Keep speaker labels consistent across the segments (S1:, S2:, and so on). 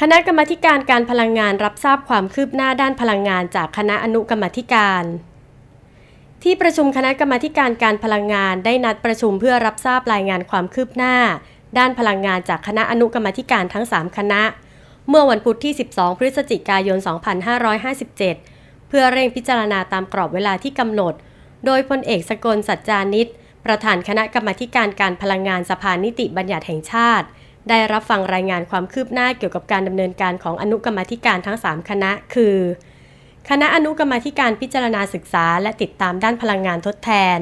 S1: คณะกรรมการการพลังงานรับทราบความคืบหน้าด้านพลังงานจากคณะอนุกรรมธิการ ที่ประชุมคณะกรรมการการพลังงานได้นัดประชุมเพื่อรับทราบรายงานความคืบหน้า ด้านพลังงานจากคณะอนุกรรมธิการทั้ง 3 คณะ เมื่อวันพุธที่ 12 พฤศจิกายน 2557 เพื่อเร่งพิจารณาตามกรอบเวลาที่กำหนด โดยพลเอกสกลสัจจานิตประธานคณะกรรมการการพลังงานสภานิติบัญญัติแห่งชาติ ได้รับฟังรายงานความคืบหน้าเกี่ยวกับการดำเนินการของอนุกรรมธิการทั้ง 3 คณะ คือ คณะอนุกรรมธิการพิจารณาศึกษา และติดตามด้านพลังงานทดแทน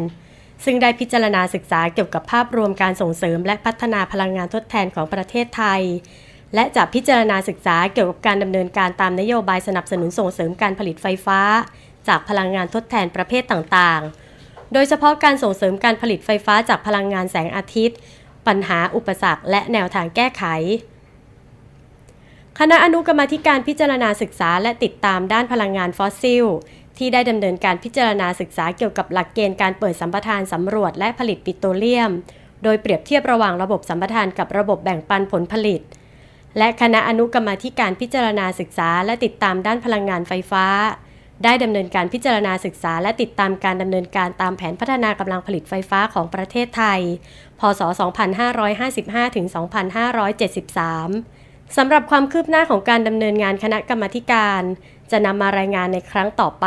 S1: ซึ่งได้พิจารณาศึกษาเกี่ยวกับภาพรวมการส่งเสริม และพัฒนาพลังงานทดแทนของประเทศไทย และจะพิจารณาศึกษาเกี่ยวกับการดำเนินการตามนโยบายสนับสนุนส่งเสริมการผลิตไฟฟ้า จากพลังงานทดแทนประเภทต่างๆ โดยเฉพาะการส่งเสริมการผลิตไฟฟ้าจากพลังงานแสงอาทิตย์ ปัญหาอุปสรรคและแนวทางแก้ไข คณะอนุกรรมาธิการพิจารณาศึกษาและติดตามด้านพลังงานฟอสซิล ที่ได้ดำเนินการพิจารณาศึกษาเกี่ยวกับหลักเกณฑ์การเปิดสัมปทานสำรวจและผลิตปิโตรเลียม โดยเปรียบเทียบระหว่างระบบสัมปทานกับระบบแบ่งปันผลผลิต และคณะอนุกรรมาธิการพิจารณาศึกษาและติดตามด้านพลังงานไฟฟ้า ได้ดำเนินการพิจารณาศึกษา และติดตามการดำเนินการตามแผนพัฒนากำลังผลิตไฟฟ้าของประเทศไทย พศ 2555ถึง2573 สำหรับความคืบหน้าของการดำเนินงานคณะกรรมธิการ จะนำมารายงานในครั้งต่อไป